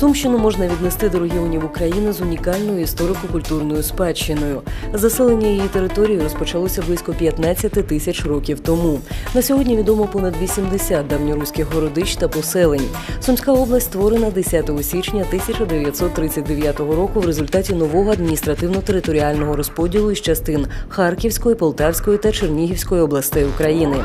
Сумщину можна віднести до регіонів України з унікальною історико-культурною спадщиною. Заселення її території розпочалося близько 15 тисяч років тому. На сьогодні відомо понад 80 давньоруських городищ та поселень. Сумська область створена 10 січня 1939 року в результаті нового адміністративно-територіального розподілу із частин Харківської, Полтавської та Чернігівської областей України.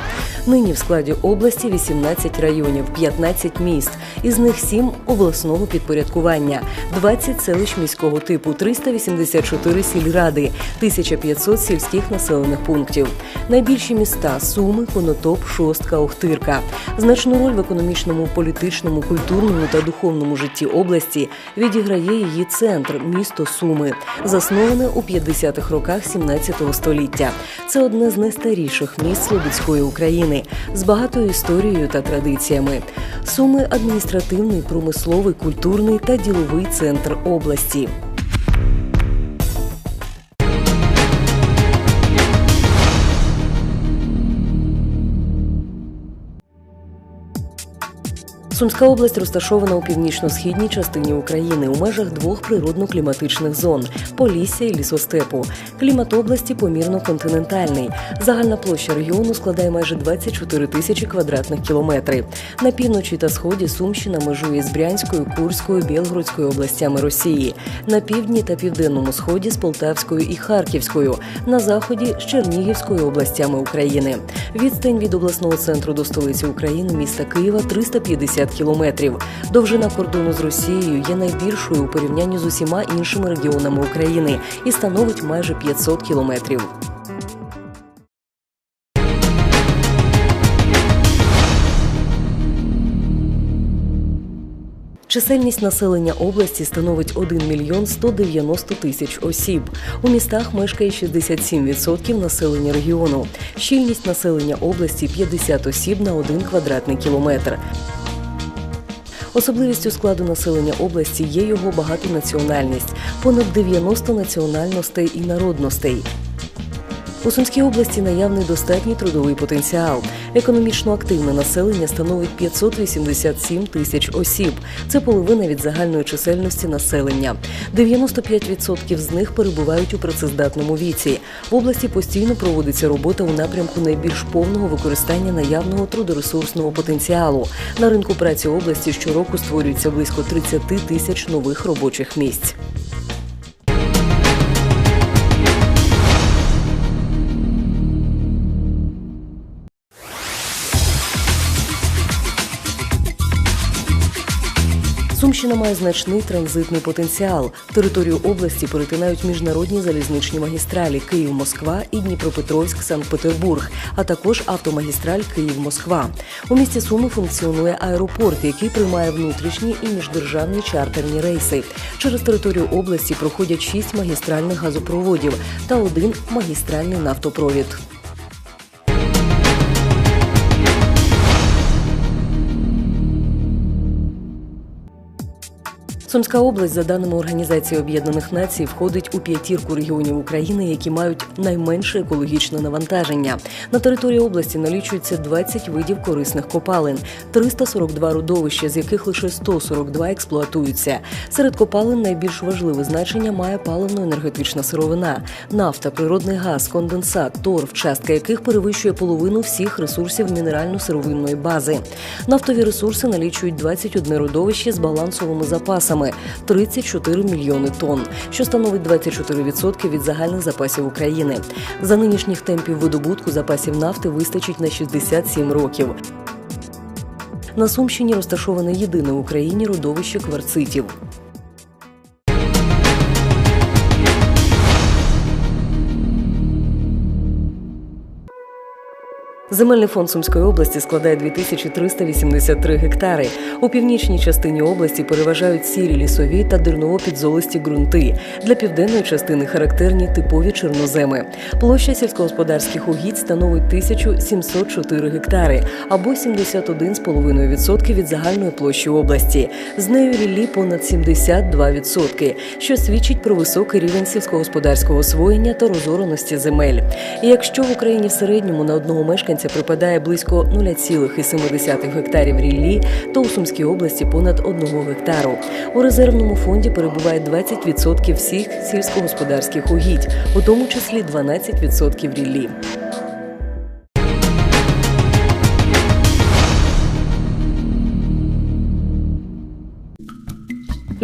Нині в складі області 18 районів, 15 міст, із них 7 обласного підпорядкування, 20 селищ міського типу, 384 сільради, 1500 сільських населених пунктів. Найбільші міста Суми, Конотоп, Шостка, Охтирка. Значну роль в економічному, політичному, культурному та духовному житті області відіграє її центр місто Суми, засноване у 50-х роках 17 століття. Це одне з найстаріших міст Слобідської України з багатою історією та традиціями. Суми адміністративний, промисловий, культурний та діловий центр області. Сумська область розташована у північно-східній частині України у межах двох природно-кліматичних зон Полісся і лісостепу. Клімат області помірно континентальний. Загальна площа регіону складає майже 24 тисячі квадратних кілометрів. На півночі та сході Сумщина межує з Брянською, Курською, Білгородською областями Росії, на півдні та південному сході з Полтавською і Харківською, на заході з Чернігівською областями України. Відстань від обласного центру до столиці України міста Києва 350 кілометрів. Довжина кордону з Росією є найбільшою у порівнянні з усіма іншими регіонами України і становить майже 500 кілометрів. Чисельність населення області становить 1 мільйон 190 тисяч осіб. У містах мешкає 67% населення регіону. Щільність населення області 50 осіб на 1 квадратний кілометр. Особливістю складу населення області є його багатонаціональність понад 90 національностей і народностей. У Сумській області наявний достатній трудовий потенціал. Економічно активне населення становить 587 тисяч осіб. Це половина від загальної чисельності населення. 95% з них перебувають у працездатному віці. В області постійно проводиться робота у напрямку найбільш повного використання наявного трудоресурсного потенціалу. На ринку праці області щороку створюється близько 30 тисяч нових робочих місць. Сумщина має значний транзитний потенціал. Територію області перетинають міжнародні залізничні магістралі Київ-Москва і Дніпропетровськ-Санкт-Петербург, а також автомагістраль Київ-Москва. У місті Суми функціонує аеропорт, який приймає внутрішні і міждержавні чартерні рейси. Через територію області проходять шість магістральних газопроводів та один магістральний нафтопровід. Сумська область, за даними Організації Об'єднаних Націй, входить у п'ятірку регіонів України, які мають найменше екологічне навантаження. На території області налічується 20 видів корисних копалин, 342 родовища, з яких лише 142 експлуатуються. Серед копалин найбільш важливе значення має паливно-енергетична сировина, нафта, природний газ, конденсат, торф, частка яких перевищує половину всіх ресурсів мінерально-сировинної бази. Нафтові ресурси налічують 21 родовище з балансовими запасами. 34 мільйони тонн, що становить 24% від загальних запасів України. За нинішніх темпів видобутку запасів нафти вистачить на 67 років. На Сумщині розташоване єдине в Україні родовище кварцитів. Земельний фонд Сумської області складає 2383 гектари. У північній частині області переважають сірі лісові та дерново-підзолисті ґрунти. Для південної частини характерні типові чорноземи. Площа сільськогосподарських угідь становить 1704 гектари або 71,5% від загальної площі області. З нею ріллі понад 72%, що свідчить про високий рівень сільськогосподарського освоєння та розореності земель. І якщо в Україні в середньому на одного мешканця сонця припадає близько 0,7 гектарів ріллі, то у Сумській області понад 1 гектару. У резервному фонді перебуває 20% всіх сільськогосподарських угідь, у тому числі 12% ріллі.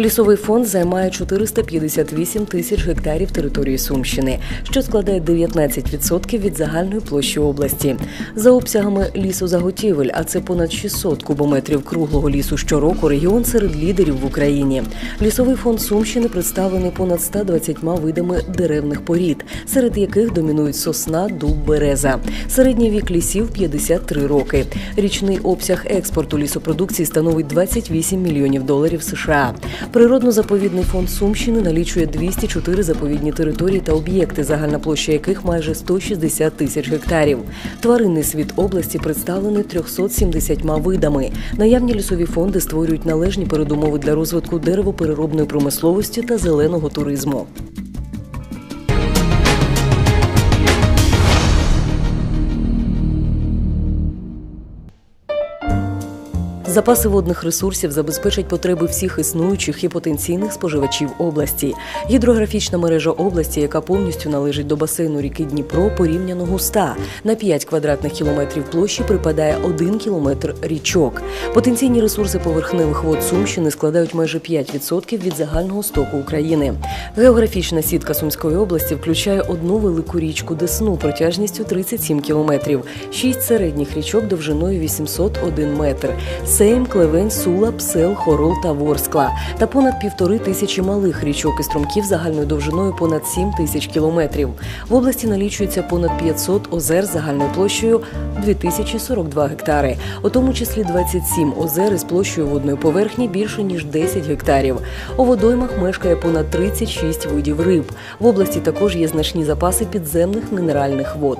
Лісовий фонд займає 458 тисяч гектарів території Сумщини, що складає 19% від загальної площі області. За обсягами лісозаготівель, а це понад 600 кубометрів круглого лісу щороку, регіон серед лідерів в Україні. Лісовий фонд Сумщини представлений понад 120 видами деревних порід, серед яких домінують сосна, дуб, береза. Середній вік лісів 53 роки. Річний обсяг експорту лісопродукції становить 28 мільйонів доларів США. Природно-заповідний фонд Сумщини налічує 204 заповідні території та об'єкти, загальна площа яких майже 160 тисяч гектарів. Тваринний світ області представлений 370 видами. Наявні лісові фонди створюють належні передумови для розвитку деревопереробної промисловості та зеленого туризму. Запаси водних ресурсів забезпечать потреби всіх існуючих і потенційних споживачів області. Гідрографічна мережа області, яка повністю належить до басейну ріки Дніпро, порівняно густа. На 5 квадратних кілометрів площі припадає 1 кілометр річок. Потенційні ресурси поверхневих вод Сумщини складають майже 5% від загального стоку України. Географічна сітка Сумської області включає одну велику річку Десну протяжністю 37 кілометрів, шість середніх річок довжиною 801 метр. Сейм, Клевень, Сула, Псел, Хорол та Ворскла та понад півтори тисячі малих річок і струмків загальною довжиною понад 7 тисяч кілометрів. В області налічується понад 500 озер загальною площею 2042 гектари, у тому числі 27 озер із площею водної поверхні більше ніж 10 гектарів. У водоймах мешкає понад 36 видів риб. В області також є значні запаси підземних мінеральних вод.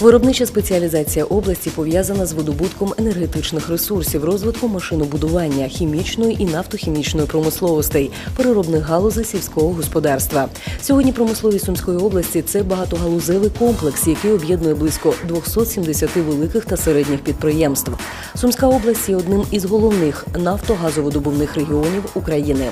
Виробнича спеціалізація області пов'язана з видобутком енергетичних ресурсів, розвитком машинобудування, хімічної і нафтохімічної промисловостей, переробних галузей сільського господарства. Сьогодні промисловість Сумської області це багатогалузевий комплекс, який об'єднує близько 270 великих та середніх підприємств. Сумська область є одним із головних нафтогазовидобувних регіонів України.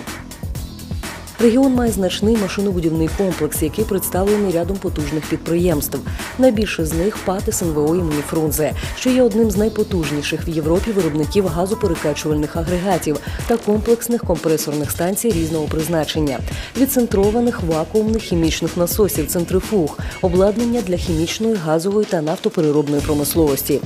Регіон має значний машинобудівний комплекс, який представлений рядом потужних підприємств. Найбільше з них ПАТ СНВО імені Фрунзе, що є одним з найпотужніших в Європі виробників газоперекачувальних агрегатів та комплексних компресорних станцій різного призначення, відцентрованих вакуумних хімічних насосів, центрифуг, обладнання для хімічної, газової та нафтопереробної промисловості.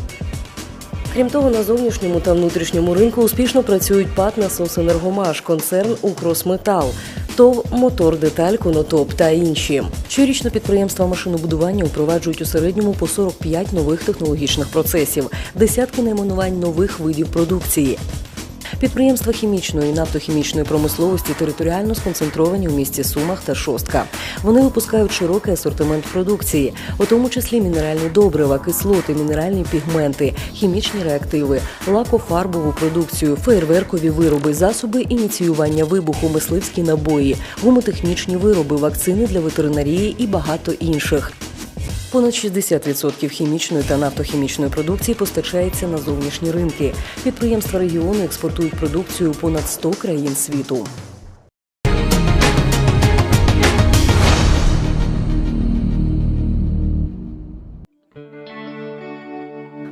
Крім того, на зовнішньому та внутрішньому ринку успішно працюють ПАТ «Насос Енергомаш», концерн «Укросметал», ТОВ «Мотор Деталь», «Конотоп» та інші. Щорічно підприємства машинобудування впроваджують у середньому по 45 нових технологічних процесів, десятки найменувань нових видів продукції. Підприємства хімічної і нафтохімічної промисловості територіально сконцентровані у місті Сумах та Шостка. Вони випускають широкий асортимент продукції, у тому числі мінеральні добрива, кислоти, мінеральні пігменти, хімічні реактиви, лакофарбову продукцію, фейерверкові вироби, засоби ініціювання вибуху, мисливські набої, гумотехнічні вироби, вакцини для ветеринарії і багато інших. Понад 60% хімічної та нафтохімічної продукції постачається на зовнішні ринки. Підприємства регіону експортують продукцію у понад 100 країн світу.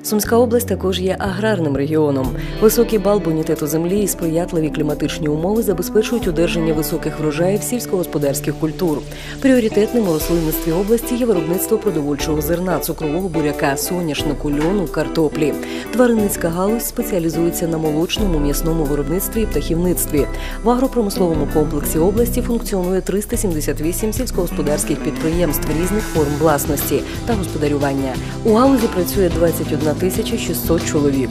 Сумська область також є аграрним регіоном. Високий бал бонітету землі і сприятливі кліматичні умови забезпечують одержання високих врожаїв сільськогосподарських культур. Пріоритетним у рослинництві області є виробництво продовольчого зерна, цукрового буряка, соняшнику, льону, картоплі. Тваринницька галузь спеціалізується на молочному, м'ясному виробництві і птахівництві. В агропромисловому комплексі області функціонує 378 сільськогосподарських підприємств різних форм власності та господарювання. У галузі працює 21 тисяча 600 чоловік.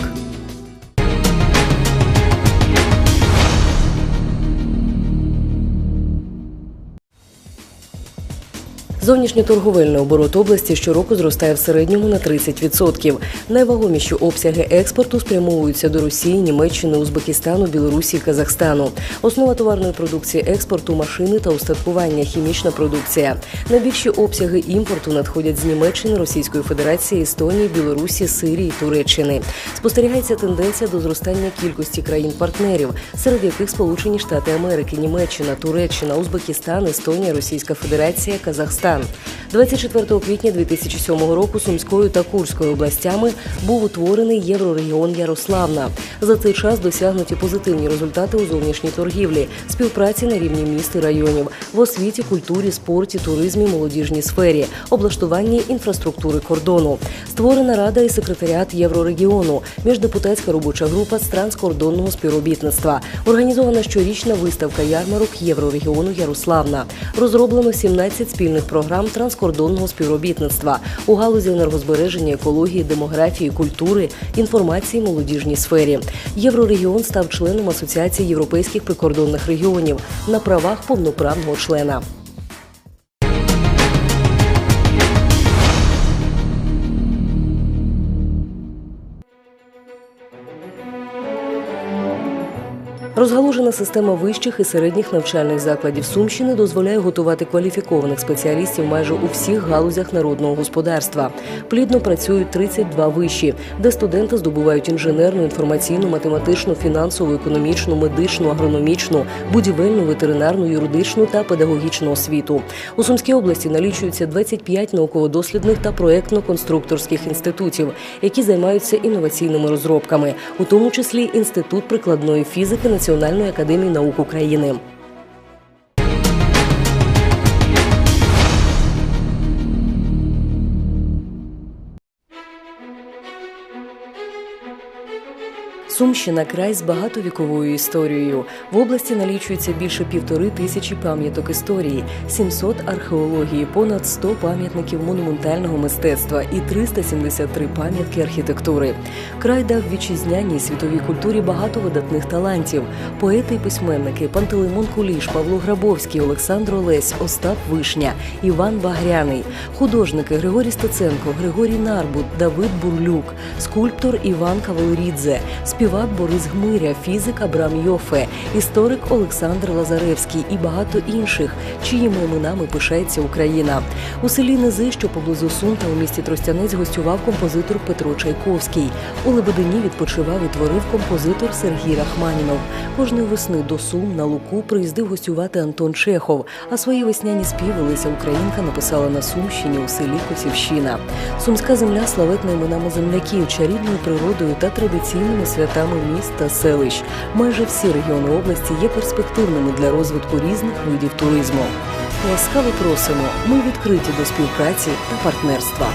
Зовнішньоторговельний оборот області щороку зростає в середньому на 30%. Найвагоміші обсяги експорту спрямовуються до Росії, Німеччини, Узбекистану, Білорусі, Казахстану. Основа товарної продукції експорту машини та устаткування, хімічна продукція. Найбільші обсяги імпорту надходять з Німеччини, Російської Федерації, Естонії, Білорусі, Сирії, Туреччини. Спостерігається тенденція до зростання кількості країн-партнерів, серед яких Сполучені Штати Америки, Німеччина, Туреччина, Узбекистан, Естонія, Російська Федерація, Казахстан. 24 квітня 2007 року Сумською та Курською областями був утворений єврорегіон Ярославна. За цей час досягнуті позитивні результати у зовнішній торгівлі, співпраці на рівні міст і районів, в освіті, культурі, спорті, туризмі, молодіжній сфері, облаштуванні інфраструктури кордону. Створена рада і секретаріат Єврорегіону, міждепутатська робоча група з транскордонного співробітництва. Організована щорічна виставка ярмарок Єврорегіону Ярославна. Розроблено 17 спільних програм транскордонного співробітництва у галузі енергозбереження, екології, демографії, культури, інформації, молодіжній сфері. Єврорегіон став членом Асоціації європейських прикордонних регіонів на правах повноправного члена. Розгалужена система вищих і середніх навчальних закладів Сумщини дозволяє готувати кваліфікованих спеціалістів майже у всіх галузях народного господарства. Плідно працюють 32 виші, де студенти здобувають інженерну, інформаційну, математичну, фінансову, економічну, медичну, агрономічну, будівельну, ветеринарну, юридичну та педагогічну освіту. У Сумській області налічується 25 науково-дослідних та проектно-конструкторських інститутів, які займаються інноваційними розробками, у тому числі інститут прикладної фізики Національної академії наук України. Сумщина край з багатовіковою історією. В області налічується більше півтори тисячі пам'яток історії, 700 археології, понад 100 пам'ятників монументального мистецтва і 373 пам'ятки архітектури. Край дав вітчизняній світовій культурі багато видатних талантів. Поети і письменники Пантелеймон Куліш, Павло Грабовський, Олександр Олесь, Остап Вишня, Іван Багряний, художники Григорій Стеценко, Григорій Нарбут, Давид Бурлюк, скульптор Іван Кавалерідзе, співак Борис Гмиря, фізик Абрам Йофе, історик Олександр Лазаревський і багато інших, чиїми іменами пишається Україна. У селі Низи, що поблизу Сум та у місті Тростянець гостював композитор Петро Чайковський. У Лебедині відпочивав і творив композитор Сергій Рахманінов. Кожної весни до Сум на Луку приїздив гостювати Антон Чехов. А свої весняні співи Леся Українка написала на Сумщині у селі Косівщина. Сумська земля славетна іменами земляків, чарівною природою та традиційними святами міст та селищ. Майже всі регіони області є перспективними для розвитку різних видів туризму. Ласкаво просимо. Ми відкриті до співпраці та партнерства.